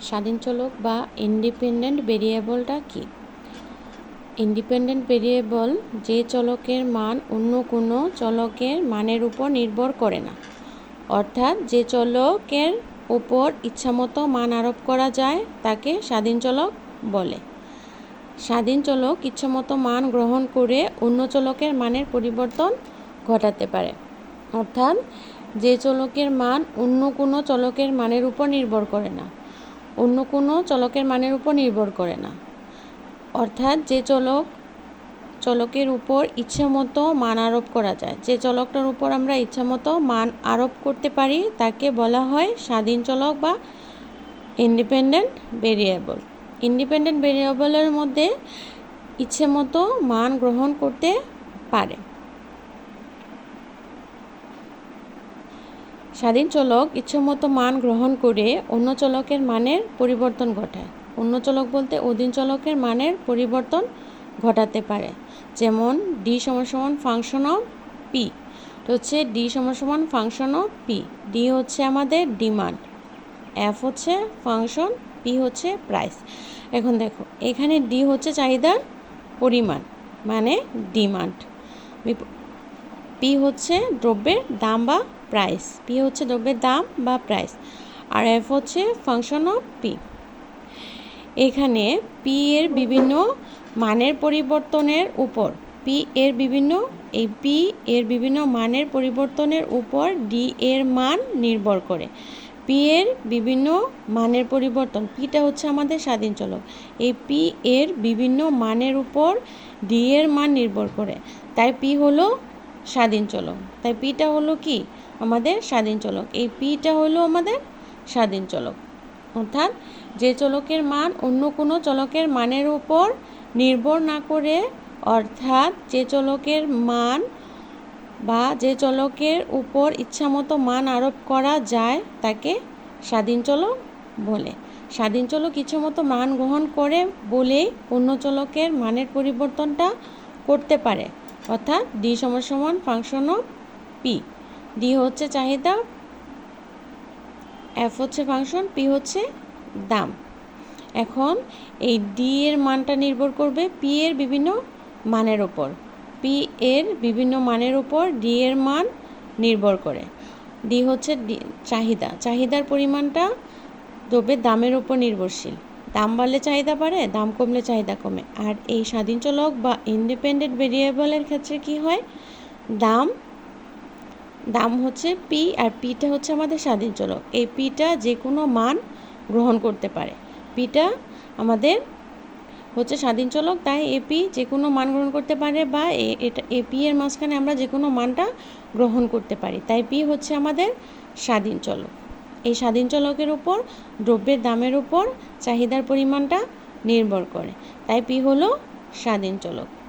স্বাধীন চলক বা ইন্ডিপেন্ডেন্ট ভেরিয়েবলটা কি? ইন্ডিপেন্ডেন্ট ভেরিয়েবল যে চলকের মান অন্য কোনো চলকের মানের উপর নির্ভর করে না। অর্থাৎ যে চলকের উপর ইচ্ছামতো মান আরোপ করা যায়, তাকে স্বাধীন চলক বলে। স্বাধীন চলক ইচ্ছামতো মান গ্রহণ করে অন্য চলকের মানের পরিবর্তন ঘটাতে পারে। অর্থাৎ যে চলকের মান অন্য কোনো চলকের মানের উপর নির্ভর করে না। অন্য কোনো চলকের মানের উপর নির্ভর করে না। অর্থাৎ যে চলক, চলকের উপর ইচ্ছামতো মান আরোপ করা যায়। যে চলকটার উপর আমরা ইচ্ছামতো মান আরোপ করতে পারি, তাকে বলা হয় স্বাধীন চলক বা ইন্ডিপেন্ডেন্ট ভেরিয়েবল। ইন্ডিপেন্ডেন্ট ভেরিয়েবলের মধ্যে ইচ্ছেমতো মান গ্রহণ করতে পারে। স্বাধীন চলক ইচ্ছামতো মান গ্রহণ করে অন্য চলকের মানের পরিবর্তন ঘটায়। অন্য চলক বলতে অধীন চলকের মানের পরিবর্তন ঘটাতে পারে। যেমন ডি সমান ফাংশন অফ পি তো হচ্ছে ডি সমান ফাংশন অফ পি ডি হচ্ছে আমাদের ডিমান্ড এফ হচ্ছে ফাংশন পি হচ্ছে প্রাইস এখন দেখো, এখানে ডি হচ্ছে চাহিদার পরিমাণ মানে ডিমান্ড পি হচ্ছে দ্রব্যের দাম বা প্রাইস। পি হচ্ছে দ্রব্যের দাম বা প্রাইস। আর এফ হচ্ছে ফাংশন অফ পি এখানে পি এর বিভিন্ন মানের পরিবর্তনের উপর পি এর বিভিন্ন, এই পি এর বিভিন্ন মানের পরিবর্তনের উপর ডি এর মান নির্ভর করে। পি এর বিভিন্ন মানের পরিবর্তন পিটা হচ্ছে আমাদের স্বাধীন চলক। এই পি এর বিভিন্ন মানের উপর ডি এর মান নির্ভর করে। তাই পি হলো স্বাধীন চলক। তাই পিটা হলো কি? আমাদের স্বাধীন চলক। এই পিটা হলো আমাদের স্বাধীন চলক। অর্থাৎ যে চলকের মান অন্য কোনো চলকের মানের উপর নির্ভর না করে, অর্থাৎ যে চলকের মান বা যে চলকের উপর ইচ্ছামতো মান আরোপ করা যায়, তাকে স্বাধীন চলক বলে। স্বাধীন চলক ইচ্ছামতো মান গ্রহণ করে বলেই অন্য চলকের মানের পরিবর্তনটা করতে পারে। অর্থাৎ ডি সমান সমান ফাংশন অফ পি ডি হচ্ছে চাহিদা এফ হচ্ছে ফাংশন পি হচ্ছে দাম। এখন এই ডি এর মানটা নির্ভর করবে পি এর বিভিন্ন মানের ওপর। পি এর বিভিন্ন মানের ওপর ডি এর মান নির্ভর করে। ডি হচ্ছে চাহিদা। চাহিদার পরিমাণটা দ্রব্যের দামের উপর নির্ভরশীল। দাম বাড়লে চাহিদা বাড়ে, দাম কমলে চাহিদা কমে। আর এই স্বাধীন চলক বা ইন্ডিপেন্ডেন্ট ভেরিয়েবলের ক্ষেত্রে কি হয়? দাম দাম হচ্ছে পি আর পিটা হচ্ছে আমাদের স্বাধীন চলক। এই পিটা যে কোনো মান গ্রহণ করতে পারে। পিটা আমাদের হচ্ছে স্বাধীন চলক, তাই এপি যে কোনো মান গ্রহণ করতে পারে বা এটা এপি এর মাঝখানে আমরা যে কোনো মানটা গ্রহণ করতে পারি। তাই পি হচ্ছে আমাদের স্বাধীন চলক। এই স্বাধীন চলকের উপর, দ্রব্যের দামের উপর চাহিদার পরিমাণটা নির্ভর করে। তাই পি হলো স্বাধীন চলক।